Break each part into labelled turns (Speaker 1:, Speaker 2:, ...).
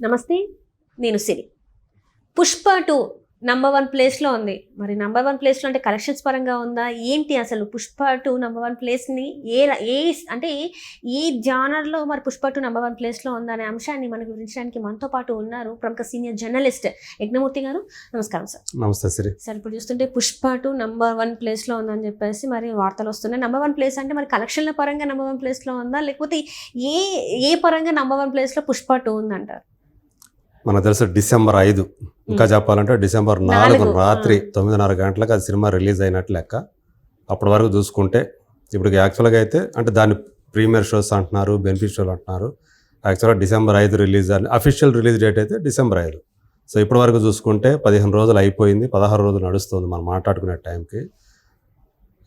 Speaker 1: నమస్తే నేను Siri. Pushpa two number one ప్లేస్లో ఉంది. మరి నంబర్ వన్ ప్లేస్లో అంటే కలెక్షన్స్ పరంగా ఉందా? ఏంటి అసలు పుష్ప టూ నంబర్ వన్ ప్లేస్ని ఏ ఏ అంటే ఏ జానర్లో మరి పుష్ప టూ నంబర్ వన్ ప్లేస్లో ఉందా అనే అంశాన్ని మనకు వివరించడానికి మనతో పాటు ఉన్నారు ప్రముఖ సీనియర్ జర్నలిస్ట్ యజ్ఞమూర్తి గారు. నమస్కారం సార్.
Speaker 2: నమస్తే సిరి.
Speaker 1: సార్ ఇప్పుడు చూస్తుంటే పుష్ప టూ నంబర్ వన్ ప్లేస్లో ఉందని చెప్పేసి మరి వార్తలు వస్తున్నాయి. నంబర్ వన్ ప్లేస్ అంటే మరి కలెక్షన్ల పరంగా నంబర్ వన్ ప్లేస్లో ఉందా? లేకపోతే ఏ ఏ పరంగా నంబర్ వన్ ప్లేస్లో పుష్ప టూ ఉందంటారు?
Speaker 2: మనకు తెలుసు డిసెంబర్ ఐదు. ఇంకా. చెప్పాలంటే డిసెంబర్ నాలుగు రాత్రి. తొమ్మిదిన్నర గంటలకు అది సినిమా రిలీజ్ అయినట్లు లెక్క. అప్పటి వరకు చూసుకుంటే ఇప్పుడు యాక్చువల్గా అయితే అంటే దాన్ని ప్రీమియర్ షోస్ అంటున్నారు బెనిఫిట్ షోలు అంటున్నారు. యాక్చువల్గా డిసెంబర్ ఐదు రిలీజ్ అని అఫీషియల్ రిలీజ్ డేట్ అయితే డిసెంబర్ ఐదు. సో ఇప్పటి వరకు చూసుకుంటే పదిహేను రోజులు అయిపోయింది పదహారు రోజులు నడుస్తుంది మనం మాట్లాడుకునే టైంకి.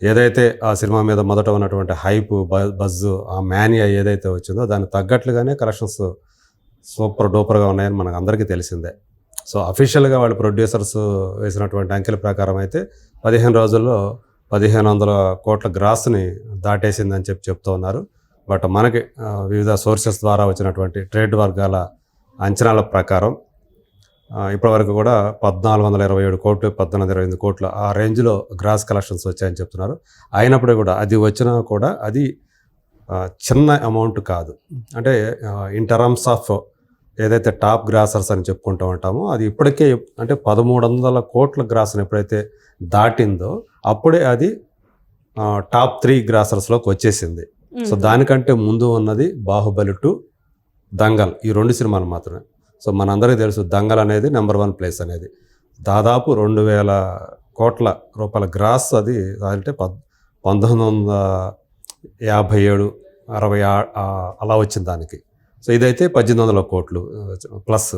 Speaker 2: ఏదైతే ఆ సినిమా మీద మొదట ఉన్నటువంటి హైప్ బజ్ ఆ మేనియా ఏదైతే వచ్చిందో దానికి తగ్గట్లుగానే కలెక్షన్స్ సూపర్ డూపర్గా ఉన్నాయని మనకు అందరికీ తెలిసిందే. సో అఫీషియల్గా వాళ్ళు ప్రొడ్యూసర్స్ వేసినటువంటి అంకెల ప్రకారం అయితే పదిహేను రోజుల్లో పదిహేను వందల కోట్ల గ్రాస్ని దాటేసిందని చెప్పి చెప్తూ ఉన్నారు. బట్ మనకి వివిధ సోర్సెస్ ద్వారా వచ్చినటువంటి ట్రేడ్ వర్గాల అంచనాల ప్రకారం ఇప్పటివరకు కూడా పద్నాలుగు వందల ఇరవై ఏడు కోట్లు పద్నాలుగు ఇరవై ఎనిమిది కోట్లు ఆ రేంజ్లో గ్రాస్ కలెక్షన్స్ వచ్చాయని చెప్తున్నారు. అయినప్పుడు కూడా అది వచ్చినా కూడా అది చిన్న అమౌంట్ కాదు. అంటే ఇన్ టర్మ్స్ ఆఫ్ ఏదైతే టాప్ గ్రాసర్స్ అని చెప్పుకుంటూ ఉంటామో అది ఇప్పటికే అంటే పదమూడు వందల కోట్ల గ్రాసర్ని ఎప్పుడైతే దాటిందో అప్పుడే అది టాప్ త్రీ గ్రాసర్స్లోకి వచ్చేసింది. సో దానికంటే ముందు ఉన్నది బాహుబలి టు దంగల్. ఈ రెండు సినిమాలు మాత్రమే. సో మనందరికీ తెలుసు దంగల్ అనేది నెంబర్ వన్ ప్లేస్ అనేది. దాదాపు రెండు వేల కోట్ల రూపాయల గ్రాస్ అది అంటే పద్ పంతొమ్మిది వందల యాభై ఏడు అరవై అలా వచ్చింది దానికి. సో ఇదైతే పద్దెనిమిది వందల కోట్లు ప్లస్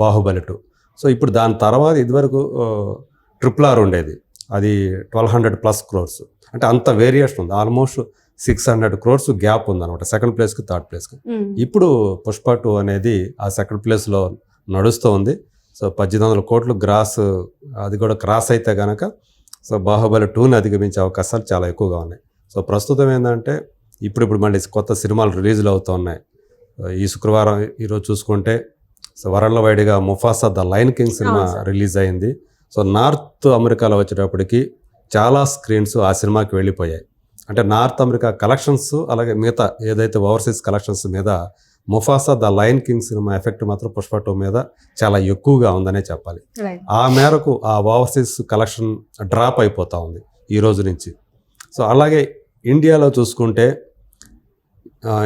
Speaker 2: బాహుబలి టూ. సో ఇప్పుడు దాని తర్వాత ఇదివరకు ట్రిపుల్ ఆర్ ఉండేది. అది ట్వెల్వ్ హండ్రెడ్ ప్లస్ క్రోర్స్. అంటే అంత వేరియేషన్ ఉంది. Almost six hundred crores gap ఉందన్నమాట. సెకండ్ ప్లేస్కి థర్డ్ ప్లేస్కి ఇప్పుడు పుష్ప టూ అనేది ఆ సెకండ్ ప్లేస్లో నడుస్తూ ఉంది. సో పద్దెనిమిది వందల కోట్లు గ్రాస్ అది కూడా క్రాస్ అయితే కనుక సో బాహుబలి టూని అధిగమించే అవకాశాలు చాలా ఎక్కువగా ఉన్నాయి. సో ప్రస్తుతం ఏంటంటే ఇప్పుడు ఇప్పుడు మళ్ళీ కొత్త సినిమాలు రిలీజ్లు అవుతూ ఉన్నాయి. ఈ శుక్రవారం ఈరోజు చూసుకుంటే సో వరల్డ్ వైడ్గా Mufasa the lion king cinema. Release అయింది. సో నార్త్ అమెరికాలో వచ్చేటప్పటికి చాలా స్క్రీన్స్ ఆ సినిమాకి వెళ్ళిపోయాయి. అంటే నార్త్ అమెరికా కలెక్షన్స్ అలాగే మిగతా ఏదైతే ఓవర్సీస్ కలెక్షన్స్ మీద Mufasa the lion king cinema effect మాత్రం పుష్ప టూ మీద చాలా ఎక్కువగా ఉందనే చెప్పాలి. ఆ మేరకు ఆ ఓవర్సీస్ కలెక్షన్ డ్రాప్ అయిపోతూ ఉంది ఈ రోజు నుంచి. సో అలాగే ఇండియాలో చూసుకుంటే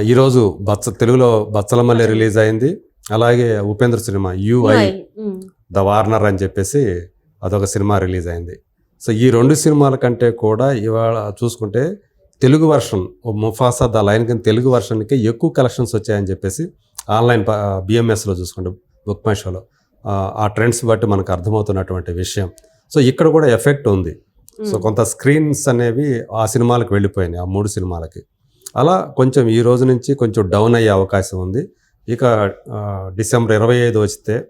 Speaker 2: ఈరోజు బచ్చ తెలుగులో బచ్చలమల్లి రిలీజ్ అయింది అలాగే Upendra cinema UI the warner అని చెప్పేసి అదొక సినిమా రిలీజ్ అయింది సో ఈ రెండు సినిమాల కంటే కూడా ఇవాళ చూసుకుంటే Telugu version Mufasa the lion కింద తెలుగు వర్షన్కి ఎక్కువ కలెక్షన్స్ వచ్చాయని చెప్పేసి ఆన్లైన్ బిఎంఎస్లో చూసుకుంటే బుక్ మై షోలో ఆ, ఆ ట్రెండ్స్ బట్టి మనకు అర్థమవుతున్నటువంటి విషయం. సో ఇక్కడ కూడా ఎఫెక్ట్ ఉంది. సో కొంత స్క్రీన్స్ అనేవి ఆ సినిమాలకు వెళ్ళిపోయినాయి ఆ మూడు సినిమాలకి. అలా కొంచెం ఈ రోజు నుంచి కొంచెం డౌన్ అయ్యే అవకాశం ఉంది. ఇక ఆ, డిసెంబర్ ఇరవై ఐదు వస్తే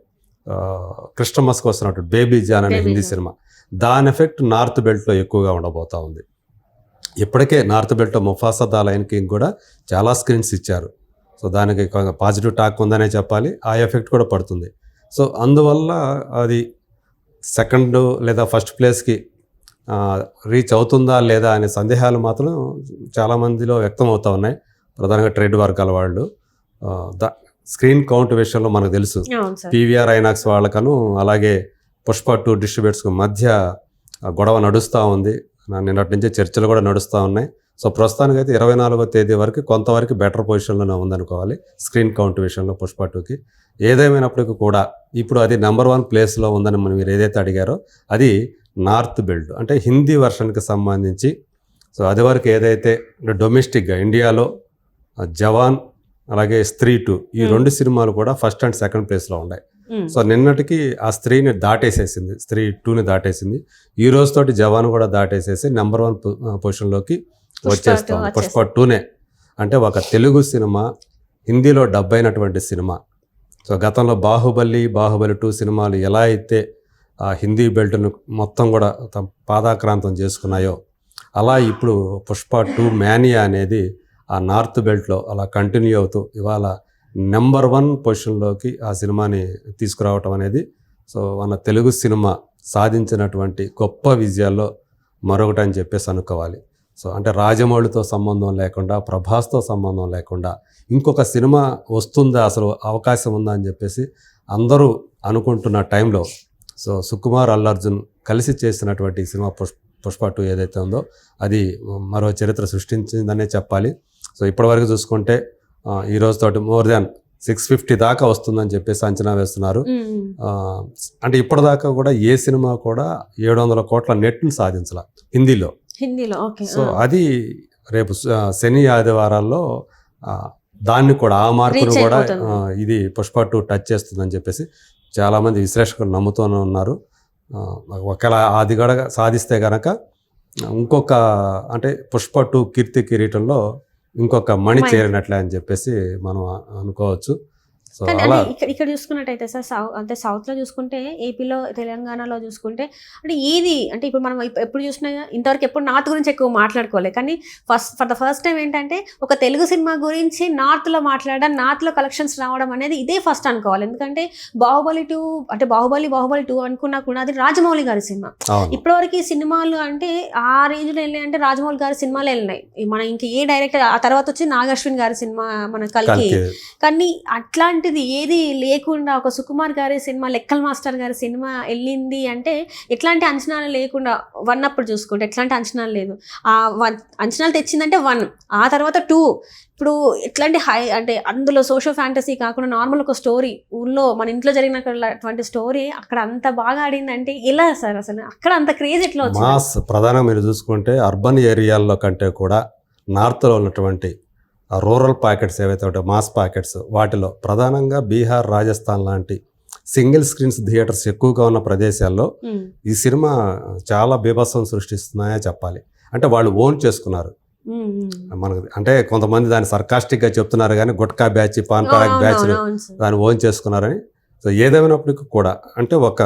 Speaker 2: ఆ, క్రిస్టమస్కి వస్తున్నట్టు బేబీ జాన్ అనే హిందీ. సినిమా. దాని ఎఫెక్ట్ నార్త్ బెల్ట్లో ఎక్కువగా ఉండబోతా ఉంది. ఇప్పటికే నార్త్ బెల్ట్లో ముఫాసా దా లైన్ కింగ్ కూడా చాలా స్క్రీన్స్ ఇచ్చారు. సో దానికి పాజిటివ్ టాక్ ఉందనే చెప్పాలి. ఆ ఎఫెక్ట్ కూడా పడుతుంది. సో అందువల్ల అది సెకండ్ లేదా ఫస్ట్ ప్లేస్కి రీచ్ అవుతుందా లేదా అనే సందేహాలు మాత్రం చాలామందిలో వ్యక్తం అవుతూ ఉన్నాయి. ప్రధానంగా ట్రేడ్ వర్గాల వాళ్ళు. ద స్క్రీన్ కౌంట్ విషయంలో మనకు తెలుసు. పీవీఆర్ ఐనాక్స్ వాళ్ళకను అలాగే పుష్ప టూ డిస్ట్రిబ్యూటర్స్కి మధ్య గొడవ నడుస్తూ ఉంది. నిన్నటి నుంచి చర్చలు కూడా నడుస్తూ ఉన్నాయి. సో ప్రస్తుతానికి అయితే ఇరవై నాలుగో తేదీ వరకు కొంతవరకు బెటర్ పొజిషన్లోనే ఉందనుకోవాలి స్క్రీన్ కౌంట్ విషయంలో పుష్ప టూకి. ఏదేమైనప్పటికీ కూడా ఇప్పుడు అది నెంబర్ వన్ ప్లేస్లో ఉందని మనం మీరు ఏదైతే అడిగారో అది నార్త్ బెల్ట్ అంటే హిందీ వర్షన్కి సంబంధించి. సో అది వరకు ఏదైతే డొమెస్టిక్గా ఇండియాలో జవాన్ అలాగే స్త్రీ టూ ఈ. రెండు సినిమాలు కూడా ఫస్ట్ అండ్ సెకండ్ ప్లేస్లో ఉన్నాయి. సో నిన్నటికి ఆ స్త్రీని దాటేసేసింది స్త్రీ టూని దాటేసింది. ఈ రోజుతోటి జవాన్ కూడా దాటేసేసి నెంబర్ వన్ పొజిషన్లోకి వచ్చేస్తాం పుష్ప టూనే. అంటే ఒక తెలుగు సినిమా హిందీలో డబ్ అయినటువంటి సినిమా. సో గతంలో బాహుబలి బాహుబలి టూ సినిమాలు ఎలా అయితే ఆ హిందీ బెల్ట్ను మొత్తం కూడా తమ పాదాక్రాంతం చేసుకున్నాయో. అలా ఇప్పుడు పుష్ప టూ మ్యానియా అనేది ఆ నార్త్ బెల్ట్లో అలా కంటిన్యూ అవుతూ ఇవాళ నెంబర్ వన్ పొజిషన్లోకి ఆ సినిమాని తీసుకురావటం అనేది సో మన తెలుగు సినిమా సాధించినటువంటి గొప్ప విజయాల్లో మరొకటి అని చెప్పేసి అనుకోవాలి. సో అంటే రాజమౌళితో సంబంధం లేకుండా ప్రభాస్తో సంబంధం లేకుండా ఇంకొక సినిమా వస్తుందా అసలు అవకాశం ఉందా అని చెప్పేసి అందరూ అనుకుంటున్న టైంలో సో సుకుమార్ అల్లర్జున్ కలిసి చేసినటువంటి సినిమా పుష్ పుష్ప టూ ఏదైతే ఉందో అది మరో చరిత్ర సృష్టించిందనే చెప్పాలి. సో ఇప్పటివరకు చూసుకుంటే ఈ రోజుతోటి మోర్ దాన్ సిక్స్ ఫిఫ్టీ దాకా వస్తుందని చెప్పేసి అంచనా వేస్తున్నారు. అంటే ఇప్పటిదాకా కూడా ఏ సినిమా కూడా ఏడు వందల కోట్ల నెట్ను సాధించాల హిందీలో.
Speaker 1: హిందీలో ఓకే
Speaker 2: సో అది రేపు శని ఆదివారాల్లో దాన్ని కూడా ఆ మార్కును
Speaker 1: Reach
Speaker 2: కూడా ఇది పుష్ప టూ టచ్ చేస్తుందని చెప్పేసి చాలామంది విశ్లేషకులు నమ్ముతూనే ఉన్నారు ఒకవేళ అది కూడా సాధిస్తే గనక ఇంకొక అంటే పుష్ప టూ కీర్తి కిరీటంలో ఇంకొక మణి. చేరినట్లే అని చెప్పేసి మనం అనుకోవచ్చు
Speaker 1: కానీ
Speaker 2: అలా
Speaker 1: ఇక్కడ ఇక్కడ చూసుకున్నట్టయితే సార్ అంటే సౌత్లో చూసుకుంటే ఏపీలో తెలంగాణలో చూసుకుంటే అంటే ఏది అంటే ఇప్పుడు మనం ఎప్పుడు చూసినా ఇంతవరకు ఎప్పుడు నార్త్ గురించి ఎక్కువ మాట్లాడుకోలేదు కానీ first for the first time ఏంటంటే ఒక తెలుగు సినిమా గురించి నార్త్లో మాట్లాడడం నార్త్లో కలెక్షన్స్ రావడం అనేది ఇదే ఫస్ట్ అనుకోవాలి. ఎందుకంటే బాహుబలి టూ అంటే బాహుబలి బాహుబలి టూ అనుకున్నా కూడా అది రాజమౌళి గారి సినిమా. ఇప్పటివరకు ఈ సినిమాలు అంటే ఆ రేంజ్లో వెళ్ళాయి అంటే రాజమౌళి గారి సినిమాలు వెళ్ళినాయి. మన ఇంక ఏ డైరెక్టర్ ఆ తర్వాత వచ్చి నాగశ్విన్ గారి సినిమా మన కల్కి. కానీ అలాంటిది ఏది లేకుండా ఒక సుకుమార్ గారి సినిమా లెక్కల్ మాస్టర్ గారి సినిమా వెళ్ళింది అంటే ఎట్లాంటి అంచనాలు లేకుండా వన్ అప్పుడు చూసుకుంటే ఎట్లాంటి అంచనాలు లేదు. ఆ వన్ అంచనాలు తెచ్చిందంటే వన్ ఆ తర్వాత టూ ఇప్పుడు ఎట్లాంటి హై అంటే అందులో సోషల్ ఫ్యాంటసీ కాకుండా నార్మల్ ఒక స్టోరీ ఊళ్ళో మన ఇంట్లో జరిగినటువంటి స్టోరీ అక్కడ అంత బాగా ఆడిందంటే ఎలా సార్ అసలు? అక్కడ అంత క్రేజ్ ఎట్లా
Speaker 2: మాస్ ప్రధానంగా మీరు చూసుకుంటే అర్బన్ ఏరియాల్లో కంటే కూడా నార్త్లో ఉన్నటువంటి ఆ రూరల్ ప్యాకెట్స్ ఏవైతే ఉంటాయో మాస్ ప్యాకెట్స్ వాటిలో ప్రధానంగా బీహార్ రాజస్థాన్ లాంటి సింగిల్ స్క్రీన్స్ థియేటర్స్ ఎక్కువగా ఉన్న ప్రదేశాల్లో ఈ సినిమా చాలా బీభత్సం సృష్టిస్తున్నాయే చెప్పాలి అంటే వాళ్ళు ఓన్ చేసుకున్నారు. మనకు అంటే కొంతమంది దాన్ని సర్కాస్టిక్గా చెప్తున్నారు కానీ గుట్కా బ్యాచ్ పాన్ బ్యాచ్. దాన్ని ఓన్ చేసుకున్నారని సో ఏదేమైనప్పటికీ కూడా అంటే ఒక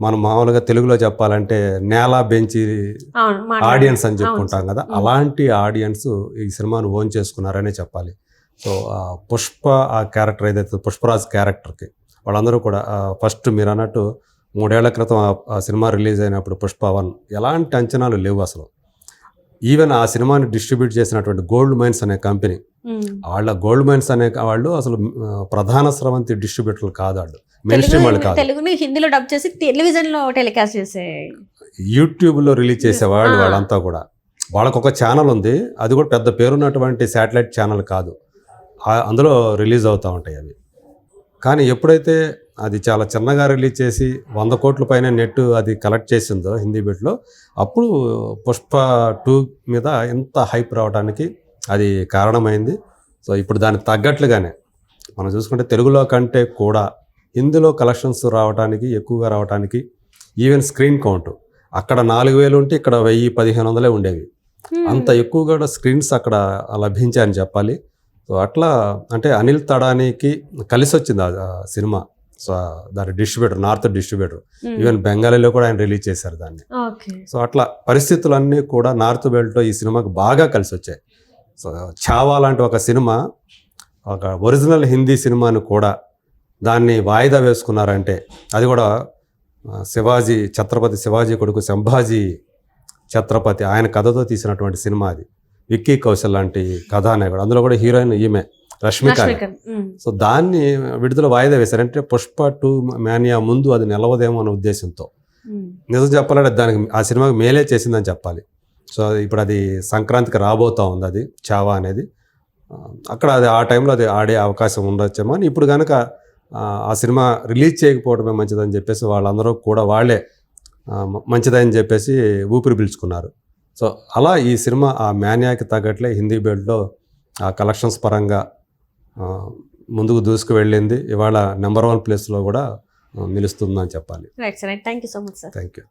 Speaker 2: మనం మామూలుగా తెలుగులో చెప్పాలంటే నేల బెంచి. ఆడియన్స్ అని చెప్పుకుంటాం. కదా. అలాంటి ఆడియన్స్ ఈ సినిమాను ఓన్ చేసుకున్నారనే చెప్పాలి సో పుష్ప ఆ క్యారెక్టర్ ఏదైతే పుష్పరాజ్ క్యారెక్టర్కి వాళ్ళందరూ కూడా ఫస్ట్ మీరు అన్నట్టు మూడేళ్ళ క్రితం ఆ- సినిమా రిలీజ్ అయినప్పుడు పుష్ప వన్ ఎలాంటి అంచనాలు లేవు అసలు ఈవెన్ ఆ సినిమాని డిస్ట్రిబ్యూట్ చేసినటువంటి గోల్డ్ మైన్స్ అనే కంపెనీ. వాళ్ళ గోల్డ్ మైన్స్ అనే వాళ్ళు అసలు ప్రధాన స్రవంతి డిస్ట్రిబ్యూటర్లు కాదు వాళ్ళు. మెయిన్ స్ట్రీమ్ వాళ్ళు కాదు.
Speaker 1: తెలుగుని హిందీలో డబ్ చేసి టెలివిజన్లో టెలికాస్ట్ చేసే
Speaker 2: యూట్యూబ్లో రిలీజ్ చేసేవాళ్ళు. వాళ్ళంతా కూడా. వాళ్ళకు ఒక ఛానల్ ఉంది. అది కూడా పెద్ద పేరున్నటువంటి శాటిలైట్ ఛానల్ కాదు. అందులో రిలీజ్ అవుతూ ఉంటాయి అవి. కానీ ఎప్పుడైతే అది చాలా చిన్నగా రిలీజ్ చేసి వంద కోట్ల పైన నెట్ అది కలెక్ట్ చేసిందో హిందీ బిట్లో అప్పుడు పుష్ప టూ మీద ఎంత హైప్ రావడానికి అది కారణమైంది. సో ఇప్పుడు దానికి తగ్గట్లుగానే మనం చూసుకుంటే తెలుగులో కంటే కూడా హిందీలో కలెక్షన్స్ రావడానికి ఎక్కువగా రావడానికి ఈవెన్ స్క్రీన్ కౌంట్. అక్కడ నాలుగు వేలు ఉంటే ఇక్కడ వెయ్యి పదిహేను వందలే ఉండేవి. అంత ఎక్కువగా స్క్రీన్స్ అక్కడ లభించాయని చెప్పాలి. సో అట్లా అంటే అనిల్ తడానికి కలిసి వచ్చింది ఆ- సినిమా. సో దాని డిస్ట్రిబ్యూటర్ నార్త్ డిస్ట్రిబ్యూటర్. ఈవెన్ బెంగాలీలో కూడా ఆయన రిలీజ్ చేశారు దాన్ని. సో అట్లా పరిస్థితులన్నీ కూడా నార్త్ బెల్ట్లో ఈ సినిమాకి బాగా కలిసి వచ్చాయి చావా లాంటి ఒక సినిమా ఒక ఒరిజినల్ హిందీ సినిమాను కూడా దాన్ని వాయిదా వేసుకున్నారంటే అది కూడా శివాజీ ఛత్రపతి శివాజీ కొడుకు సంభాజీ ఛత్రపతి ఆయన కథతో తీసినటువంటి సినిమా అది. విక్కీ కౌశల్ లాంటి కథానాయకుడు. అందులో కూడా హీరోయిన్ ఈమె రష్మిక. సో దాన్ని విడుదల వాయిదా వేశారు అంటే పుష్ప టూ మేనియా ముందు అది నిలవదేమో అనే ఉద్దేశంతో. నిజం చెప్పాలంటే దానికి ఆ సినిమాకి మేలే చేసిందని చెప్పాలి. సో ఇప్పుడు అది సంక్రాంతికి రాబోతా ఉంది అది చావా అనేది. అక్కడ అది ఆ టైంలో అది ఆడే అవకాశం ఉండొచ్చేమో అని ఇప్పుడు కనుక ఆ, సినిమా రిలీజ్ చేయకపోవడమే మంచిదని చెప్పేసి వాళ్ళందరూ కూడా వాళ్ళే మంచిదని చెప్పేసి ఊపిరి పీల్చుకున్నారు. సో అలా ఈ సినిమా ఆ మాన్యాకి తగ్గట్లే హిందీ బెల్ట్లో ఆ కలెక్షన్స్ పరంగా ముందుకు దూసుకు వెళ్ళింది ఇవాళ నెంబర్ వన్ ప్లేస్లో కూడా నిలుస్తుందని చెప్పాలి.
Speaker 1: Right sir thank you so much sir.
Speaker 2: Thank you